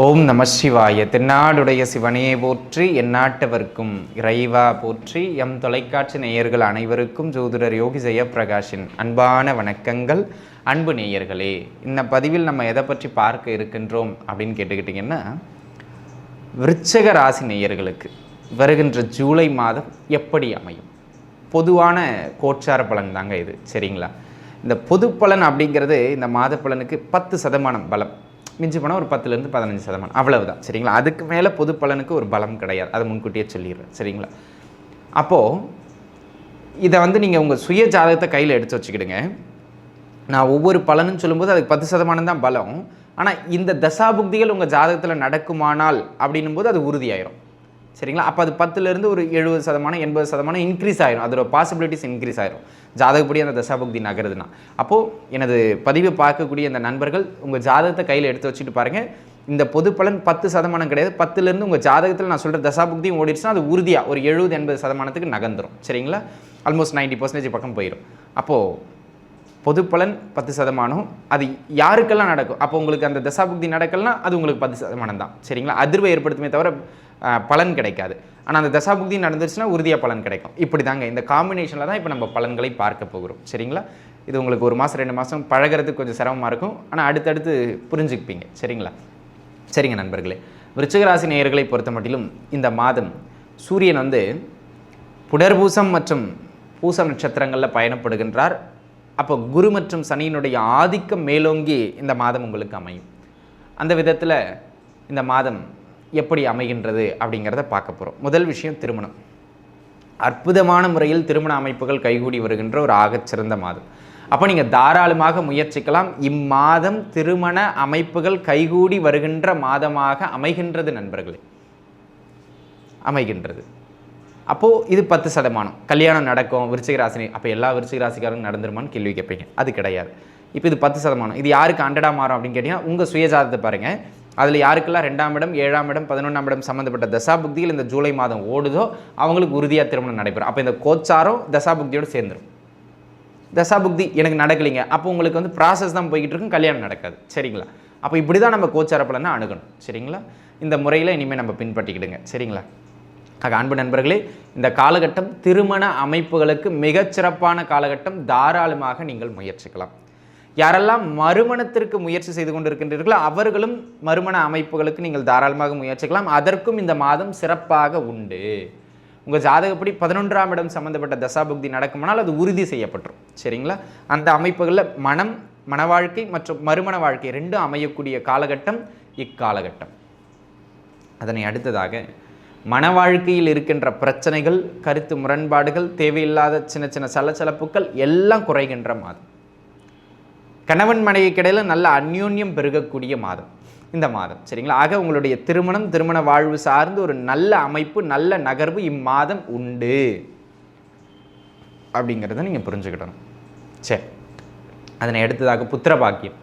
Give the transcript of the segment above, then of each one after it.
ஓம் நம சிவாய. தென்னாடுடைய சிவனையே போற்றி எந்நாட்டவர்க்கும் இறைவா போற்றி எம் தொலைக்காட்சி நேயர்கள் அனைவருக்கும் ஜோதிடர் யோகி ஜெயப்பிரகாஷின் அன்பான வணக்கங்கள். அன்பு நேயர்களே இந்த பதிவில் நம்ம எதை பற்றி பார்க்க இருக்கின்றோம் அப்படின்னு கேட்டுக்கிட்டிங்கன்னா விருச்சக ராசி நேயர்களுக்கு வருகின்ற ஜூலை மாதம் எப்படி அமையும்? பொதுவான கோச்சார பலன் தாங்க இது சரிங்களா? இந்த பொது பலன் அப்படிங்கிறது இந்த மாத பலனுக்கு பத்து சதமானம் பலம். மிஞ்சி போனால் ஒரு பத்துலேருந்து பதினஞ்சு சதமானம். அவ்வளவுதான் சரிங்களா? அதுக்கு மேலே பொது பலனுக்கு ஒரு பலம் கிடையாது. அதை முன்கூட்டியே சொல்லிடுறேன் சரிங்களா? அப்போது இதை வந்து நீங்கள் உங்கள் சுய ஜாதகத்தை கையில் எடுத்து வச்சுக்கிடுங்க. நான் ஒவ்வொரு பலனும் சொல்லும்போது அதுக்கு பத்து சதமானம் தான் பலம். ஆனால் இந்த தசாபுக்திகள் உங்கள் ஜாதகத்தில் நடக்குமானால் அப்படின்னும் போது அது உறுதியாயிரும். சரிங்களா? அப்போ அது பத்துலேருந்து ஒரு எழுபது சதமானம் எண்பது சதமானம் இன்க்ரீஸ் ஆயிரும். அதோட பாசிபிலிட்டிஸ் இன்க்ரீஸ் ஆயிரும். ஜாதகப்படி அந்த தசாபக்தி நகருதுன்னா. அப்போது எனது பதிவை பார்க்கக்கூடிய அந்த நண்பர்கள் உங்கள் ஜாதகத்தை கையில் எடுத்து வச்சுட்டு பாருங்கள் இந்த பொது பலன் பத்து சதமானம் கிடையாது. பத்துலேருந்து உங்கள் ஜாதகத்தில் நான் சொல்கிற தசாபுக்தியும் ஓடிடுச்சுன்னா அது உறுதியாக ஒரு எழுபது எண்பது சதமானத்துக்கு நகர்ந்துடும் சரிங்களா? ஆல்மோஸ்ட் நைன்ட்டி பர்சன்டேஜ் பக்கம் போயிடும் அப்போது பொது பலன் பத்து சதமானம் அது யாருக்கெல்லாம் நடக்கும்? அப்போ உங்களுக்கு அந்த தசாபுக்தி நடக்கலாம் அது உங்களுக்கு பத்து சதமானம் தான். சரிங்களா? அதிர்வை ஏற்படுத்துமே தவிர பலன் கிடைக்காது. ஆனால் அந்த தசாபுக்தி நடந்துருச்சுன்னா உறுதியாக பலன் கிடைக்கும். இப்படி தாங்க இந்த காம்பினேஷனில் தான் இப்போ நம்ம பலன்களை பார்க்க போகிறோம். சரிங்களா? இது உங்களுக்கு ஒரு மாதம் ரெண்டு மாதம் பழகிறதுக்கு கொஞ்சம் சிரமமாக இருக்கும். ஆனால் அடுத்தடுத்து புரிஞ்சுக்குப்பீங்க சரிங்களா? சரிங்க நண்பர்களே. விருச்சிகராசி நேயர்களை பொறுத்த மட்டிலும் இந்த மாதம் சூரியன் வந்து புடர்பூசம் மற்றும் பூசம் நட்சத்திரங்களில் பயணப்படுகின்றார். அப்போ குரு மற்றும் சனியினுடைய ஆதிக்கம் மேலோங்கி இந்த மாதம் உங்களுக்கு அமையும். அந்த விதத்தில் இந்த மாதம் எப்படி அமைகின்றது அப்படிங்கிறத பார்க்க போகிறோம் முதல் விஷயம் திருமணம். அற்புதமான முறையில் திருமண அமைப்புகள் கைகூடி வருகின்ற ஒரு ஆகச்சிறந்த மாதம். அப்போ நீங்கள் தாராளமாக முயற்சிக்கலாம். இம்மாதம் திருமண அமைப்புகள் கைகூடி வருகின்ற மாதமாக அமைகின்றது நண்பர்களே. அமைகின்றது. அப்போது இது பத்து சதமானம். கல்யாணம் நடக்கும் விருச்சிகராசினி அப்போ எல்லா விருச்சிகராசிக்காரரும் நடந்துருமான்னு கேள்வி கேட்பீங்க. அது கிடையாது. இப்போ இது பத்து சதமானம். இது யாருக்கு ஹண்ட்ரடாக மாறும் அப்படின்னு கேட்டிங்கன்னா உங்கள் சுயஜாதத்தை பாருங்கள் அதில் யாருக்கெல்லாம் ரெண்டாம் இடம் ஏழாம் இடம் பதினொன்றாம் இடம் சம்மந்தப்பட்ட தசாபுக்தியில் இந்த ஜூலை மாதம் ஓடுதோ அவங்களுக்கு உறுதியாக திருமணம் நடைபெறும். அப்போ இந்த கோச்சாரம் தசாபுக்தியோடு சேர்ந்துடும் தசாபுக்தி எனக்கு நடக்கலைங்க. அப்போ உங்களுக்கு வந்து ப்ராசஸ் தான் போய்கிட்டு இருக்கும் கல்யாணம் நடக்காது. சரிங்களா? அப்போ இப்படி தான் நம்ம கோச்சார பலனை அணுகணும். சரிங்களா? இந்த முறையில் இனிமேல் நம்ம பின்பற்றிக்கிடுங்க. சரிங்களா? ஆக அன்பு நண்பர்களே இந்த காலகட்டம் திருமண அமைப்புகளுக்கு மிகச்சிறப்பான காலகட்டம். தாராளமாக நீங்கள் முயற்சிக்கலாம். யாரெல்லாம் மறுமணத்திற்கு முயற்சி செய்து கொண்டிருக்கின்றீர்களோ அவர்களும் மறுமண அமைப்புகளுக்கு நீங்கள் தாராளமாக முயற்சிக்கலாம். அதற்கும் இந்த மாதம் சிறப்பாக உண்டு. உங்கள் ஜாதகப்படி பதினொன்றாம் இடம் சம்மந்தப்பட்ட தசாபுக்தி நடக்குமானால் அது உறுதி செய்யப்பட்டுரும். சரிங்களா? அந்த அமைப்புகளில் மனம் மன வாழ்க்கை மற்றும் மறுமண வாழ்க்கை ரெண்டும் அமையக்கூடிய காலகட்டம் இக்காலகட்டம். அதனை அடுத்ததாக மன வாழ்க்கையில் இருக்கின்ற பிரச்சனைகள் கருத்து முரண்பாடுகள் தேவையில்லாத சின்ன சின்ன சலச்சலப்புக்கள் எல்லாம் குறைகின்ற மாதம். கணவன் மனைவிக்கிடையில் நல்ல அந்யோன்யம் பெருகக்கூடிய மாதம். இந்த மாதம் சரிங்களா? ஆக உங்களுடைய திருமணம் திருமண வாழ்வு சார்ந்து ஒரு நல்ல அமைப்பு நல்ல நகர்வு இம்மாதம் உண்டு. அப்படிங்கிறத நீங்கள் புரிஞ்சுக்கிடணும் சரி. அதனை அடுத்ததாக புத்திர பாக்கியம்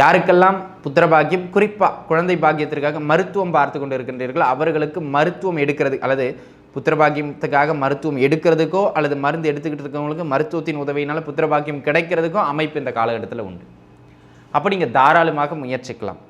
யாருக்கெல்லாம் புத்திர பாக்கியம் குறிப்பாக குழந்தை பாக்கியத்திற்காக மருத்துவம் பார்த்து கொண்டு இருக்கின்றீர்களோ அவர்களுக்கு மருத்துவம் எடுக்கிறது அல்லது புத்திரபாக்கியத்துக்காக மருத்துவம் எடுக்கிறதுக்கோ அல்லது மருந்து எடுத்துக்கிட்டு இருக்கவங்களுக்கு மருத்துவத்தின் உதவியினால் புத்திரபாக்கியம் கிடைக்கிறதுக்கும் கிடைக்கிறதுக்கோ அமைப்பு இந்த காலகட்டத்தில் உண்டு. அப்போ நீங்கள் தாராளமாக முயற்சிக்கலாம்.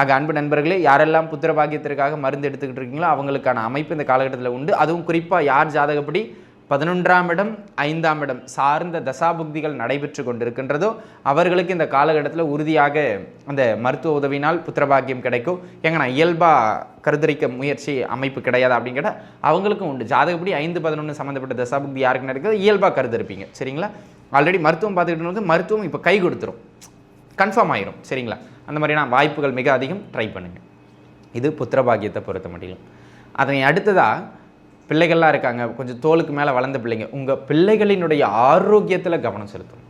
ஆக அன்பு நண்பர்களே யாரெல்லாம் புத்திரபாக்கியத்திற்காக மருந்து எடுத்துக்கிட்டு இருக்கீங்களோ அவங்களுக்கான அமைப்பு இந்த காலகட்டத்தில் உண்டு. அதுவும் குறிப்பாக யார் ஜாதகப்படி பதினொன்றாம் இடம் ஐந்தாம் இடம் சார்ந்த தசாபுக்திகள் நடைபெற்று கொண்டிருக்கின்றதோ அவர்களுக்கு இந்த காலகட்டத்தில் உறுதியாக அந்த மருத்துவ உதவினால் புத்திரபாக்கியம் கிடைக்கும். ஏங்க நான் இயல்பாக கருத்தரிக்க முயற்சி அமைப்பு கிடையாது அப்படின்னு அவங்களுக்கும் உண்டு. ஜாதகப்படி ஐந்து பதினொன்று சம்மந்தப்பட்ட தசாபுக்தி யாருக்கு நடக்குது இயல்பாக கருத்தரிப்பீங்க சரிங்களா? ஆல்ரெடி மருத்துவம் பார்த்துக்கிட்டு வந்து மருத்துவம் இப்போ கை கொடுத்துரும். கன்ஃபார்ம் ஆயிரும். சரிங்களா? அந்த மாதிரியான வாய்ப்புகள் மிக அதிகம். ட்ரை பண்ணுங்கள் இது புத்திரபாகியத்தை பொறுத்த முடியும் அதனை அடுத்ததாக பிள்ளைகள்லாம் இருக்காங்க. கொஞ்சம் தோலுக்கு மேலே வளர்ந்த பிள்ளைங்க. உங்கள் பிள்ளைகளினுடைய ஆரோக்கியத்தில் கவனம் செலுத்தும்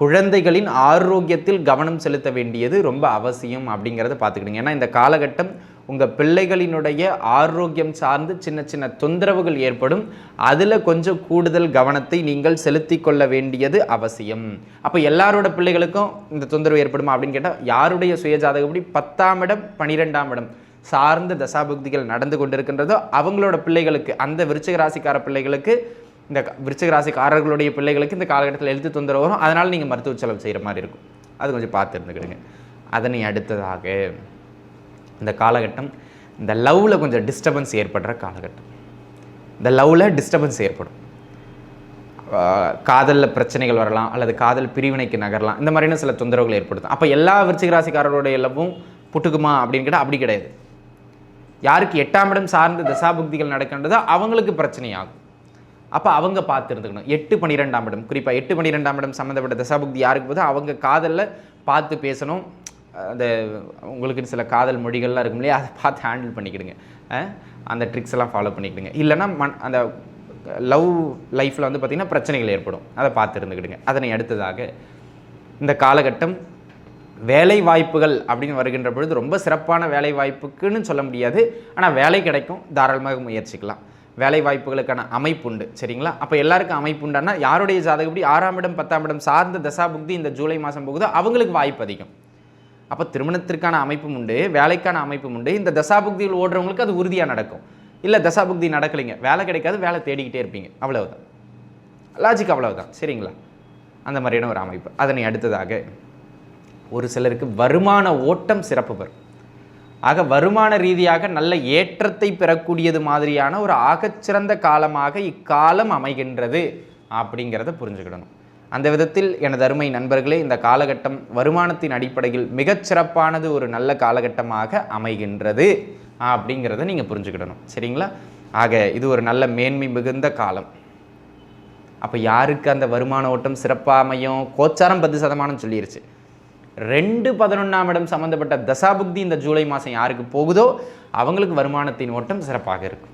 குழந்தைகளின் ஆரோக்கியத்தில் கவனம் செலுத்த வேண்டியது ரொம்ப அவசியம் அப்படிங்கிறத பார்த்துக்கிடுங்க. ஏன்னா இந்த காலகட்டம் உங்கள் பிள்ளைகளினுடைய ஆரோக்கியம் சார்ந்து சின்ன சின்ன தொந்தரவுகள் ஏற்படும். அதில் கொஞ்சம் கூடுதல் கவனத்தை நீங்கள் செலுத்தி கொள்ள வேண்டியது அவசியம். அப்போ எல்லாரோட பிள்ளைகளுக்கும் இந்த தொந்தரவு ஏற்படுமா அப்படின்னு கேட்டால் யாருடைய சுயஜாதகப்படி பத்தாம் இடம் பனிரெண்டாம் இடம். சார்ந்த தசாபக்திகள் நடந்து கொண்டிருக்கின்றதோ அவங்களோட பிள்ளைகளுக்கு அந்த விருச்சிக ராசிக்கார பிள்ளைகளுக்கு இந்த விருச்சிக ராசிக்காரர்களுடைய பிள்ளைகளுக்கு இந்த காலகட்டத்தில் எழுத்து தொந்தரவு வரும். அதனால் நீங்கள் மருத்துவ செலவு செய்கிற மாதிரி இருக்கும். அது கொஞ்சம் பார்த்து இருந்துக்கிடுங்க. அதனை அடுத்ததாக இந்த காலகட்டம் இந்த லவ்வில் கொஞ்சம் டிஸ்டர்பன்ஸ் ஏற்படுற காலகட்டம். இந்த லவ்வில் டிஸ்டர்பன்ஸ் ஏற்படும். காதலில் பிரச்சனைகள் வரலாம் அல்லது காதல் பிரிவினைக்கு நகரலாம் இந்த மாதிரியான சில தொந்தரவுகள் ஏற்படுத்தும். அப்போ எல்லா விருச்சிகராசிக்காரருடைய லவ்வும் புட்டுக்குமா அப்படின்னு கேட்டால் அப்படி கிடையாது. யாருக்கு எட்டாம் இடம் சார்ந்த தசாபுக்திகள் நடக்கின்றதோ அவங்களுக்கு பிரச்சனையாகும். அப்போ அவங்க பார்த்து இருந்துக்கணும் எட்டு பன்னிரெண்டாம் இடம். குறிப்பாக எட்டு பன்னிரெண்டாம் இடம் சம்மந்தப்பட்ட தசாபுக்தி யாருக்கு போதும் அவங்க காதலில் பார்த்து பேசணும். அந்த உங்களுக்கு சில காதல் மொழிகள்லாம் இருக்கும் இல்லையா? அதை பார்த்து ஹேண்டில் பண்ணிக்கிடுங்க. அந்த ட்ரிக்ஸ் எல்லாம் ஃபாலோ பண்ணிக்கிடுங்க. இல்லைன்னா மண் அந்த லவ் லைஃப்பில் வந்து பார்த்திங்கன்னா பிரச்சனைகள் ஏற்படும். அதை பார்த்து இருந்துக்கிடுங்க அதனை அடுத்ததாக இந்த காலகட்டம் வேலை வாய்ப்புகள் அப்படின்னு வருகின்ற பொழுது ரொம்ப சிறப்பான வேலை வாய்ப்புக்குன்னு சொல்ல முடியாது. ஆனால் வேலை கிடைக்கும். தாராளமாக முயற்சிக்கலாம். வேலை வாய்ப்புகளுக்கான அமைப்பு உண்டு. சரிங்களா? அப்போ எல்லாருக்கும் அமைப்பு உண்டானா யாருடைய ஜாதகப்படி ஆறாம் இடம் பத்தாம் இடம் சார்ந்த தசாபுக்தி இந்த ஜூலை மாதம் போகுதோ அவங்களுக்கு வாய்ப்பு அதிகம். அப்போ திருமணத்திற்கான அமைப்பும் உண்டு. வேலைக்கான அமைப்பும் உண்டு. இந்த தசாபுக்தியில் ஓடுறவங்களுக்கு அது உறுதியாக நடக்கும். இல்லை தசாபுக்தி நடக்கலைங்க. வேலை கிடைக்காது வேலை தேடிக்கிட்டே இருப்பீங்க. அவ்வளவுதான். லாஜிக் அவ்வளவுதான். சரிங்களா? அந்த மாதிரியான ஒரு அமைப்பு. அதனை அடுத்ததாக ஒரு சிலருக்கு வருமான ஓட்டம் சிறப்பு பெறும். ஆக வருமான ரீதியாக நல்ல ஏற்றத்தை பெறக்கூடியது மாதிரியான ஒரு ஆகச்சிறந்த காலமாக இக்காலம் அமைகின்றது அப்படிங்கிறத புரிஞ்சுக்கிடணும். அந்த விதத்தில் எனது அருமை நண்பர்களே இந்த காலகட்டம் வருமானத்தின் அடிப்படையில் மிகச்சிறப்பானது ஒரு நல்ல காலகட்டமாக அமைகின்றது அப்படிங்கிறத நீங்கள் புரிஞ்சுக்கிடணும். சரிங்களா? ஆக இது ஒரு நல்ல மேன்மை மிகுந்த காலம். அப்போ யாருக்கு அந்த வருமான ஓட்டம் சிறப்பாக அமையும்? கோச்சாரம் பத்து சதமானம் சொல்லிருச்சு. ரெண்டு பதினொன்றாம் இடம் சம்மந்தப்பட்ட தசாபுக்தி இந்த ஜூலை மாதம் யாருக்கு போகுதோ அவங்களுக்கு வருமானத்தின் ஓட்டம் சிறப்பாக இருக்கும்.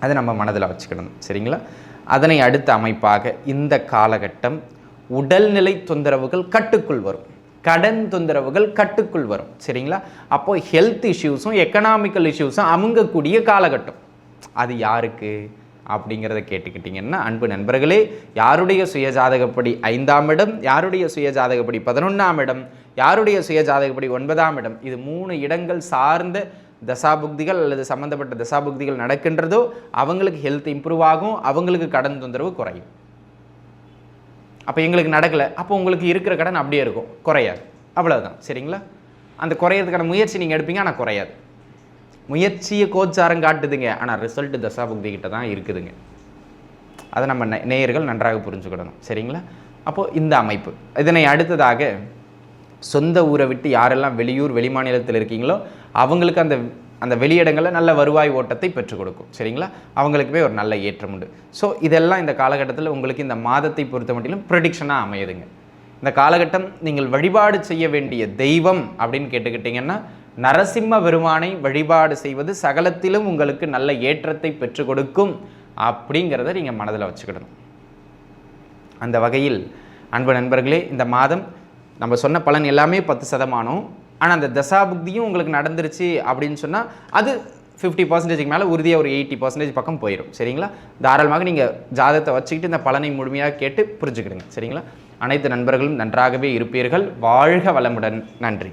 அதை நம்ம மனதில் வச்சுக்கணும். சரிங்களா? அதனை அடுத்த அமைப்பாக இந்த காலகட்டம் உடல்நிலை தொந்தரவுகள் கட்டுக்குள் வரும். கடன் தொந்தரவுகள் கட்டுக்குள் வரும். சரிங்களா? அப்போ ஹெல்த் இஷ்யூஸும் எக்கனாமிக்கல் இஷ்யூஸும் அமுங்கக்கூடிய காலகட்டம். அது யாருக்கு? அப்படிங்கிறத கேட்டுக்கிட்டிங்கன்னா அன்பு நண்பர்களே யாருடைய சுயஜாதகப்படி ஐந்தாம் இடம் யாருடைய சுயஜாதகப்படி பதினொன்றாம் இடம் யாருடைய சுயஜாதகப்படி ஒன்பதாம் இடம் இது மூணு இடங்கள் சார்ந்த தசாபுக்திகள் அல்லது சம்மந்தப்பட்ட தசாபுக்திகள் நடக்கின்றதோ அவங்களுக்கு ஹெல்த் இம்ப்ரூவ் ஆகும் அவங்களுக்கு கடன் தொந்தரவு குறையும். அப்போ எங்களுக்கு நடக்கலை அப்போ உங்களுக்கு இருக்கிற கடன் அப்படியே இருக்கும் குறையாது. அவ்வளோதான் சரிங்களா? அந்த குறையிறதுக்கான முயற்சி நீங்கள் எடுப்பீங்க ஆனால் குறையாது. முயற்சியை கோச்சாரம் காட்டுதுங்க. ஆனால் ரிசல்ட் தசாபுக்தி கிட்ட தான் இருக்குதுங்க. அதை நம்ம நேயர்கள் நன்றாக புரிஞ்சுக்கிடணும். சரிங்களா? அப்போது இந்த அமைப்பு. இதனை அடுத்ததாக சொந்த ஊரை விட்டு யாரெல்லாம் வெளியூர் வெளிமாநிலத்தில் இருக்கீங்களோ அவங்களுக்கு அந்த அந்த வெளியிடங்களில் நல்ல வருவாய் ஓட்டத்தை பெற்றுக் கொடுக்கும். சரிங்களா? அவங்களுக்குமே ஒரு நல்ல ஏற்றம் உண்டு. ஸோ இதெல்லாம் இந்த காலகட்டத்தில் உங்களுக்கு இந்த மாதத்தை பொறுத்த மட்டிலும் ப்ரடிக்ஷனாக அமையுதுங்க. இந்த காலகட்டம் நீங்கள் வழிபாடு செய்ய வேண்டிய தெய்வம் அப்படின்னு கேட்டுக்கிட்டிங்கன்னா நரசிம்ம பெருமானை வழிபாடு செய்வது சகலத்திலும் உங்களுக்கு நல்ல ஏற்றத்தை பெற்றுக் கொடுக்கும் அப்படிங்கிறத நீங்கள் மனதில் வச்சுக்கிடணும். அந்த வகையில் அன்பு நண்பர்களே இந்த மாதம் நம்ம சொன்ன பலன் எல்லாமே பத்து சதமானம். ஆனால் அந்த தசாபுக்தியும் உங்களுக்கு நடந்துருச்சு அப்படின்னு சொன்னால் அது ஃபிஃப்டி பர்சன்டேஜ்க்கு மேலே உறுதியாக ஒரு எயிட்டி பர்சன்டேஜ் பக்கம் போயிடும் சரிங்களா? தாராளமாக நீங்கள் ஜாதகத்தை வச்சுக்கிட்டு இந்த பலனை முழுமையாக கேட்டு புரிஞ்சுக்கிடுங்க. சரிங்களா? அனைத்து நண்பர்களும் நன்றாகவே இருப்பீர்கள். வாழ்க வளமுடன். நன்றி.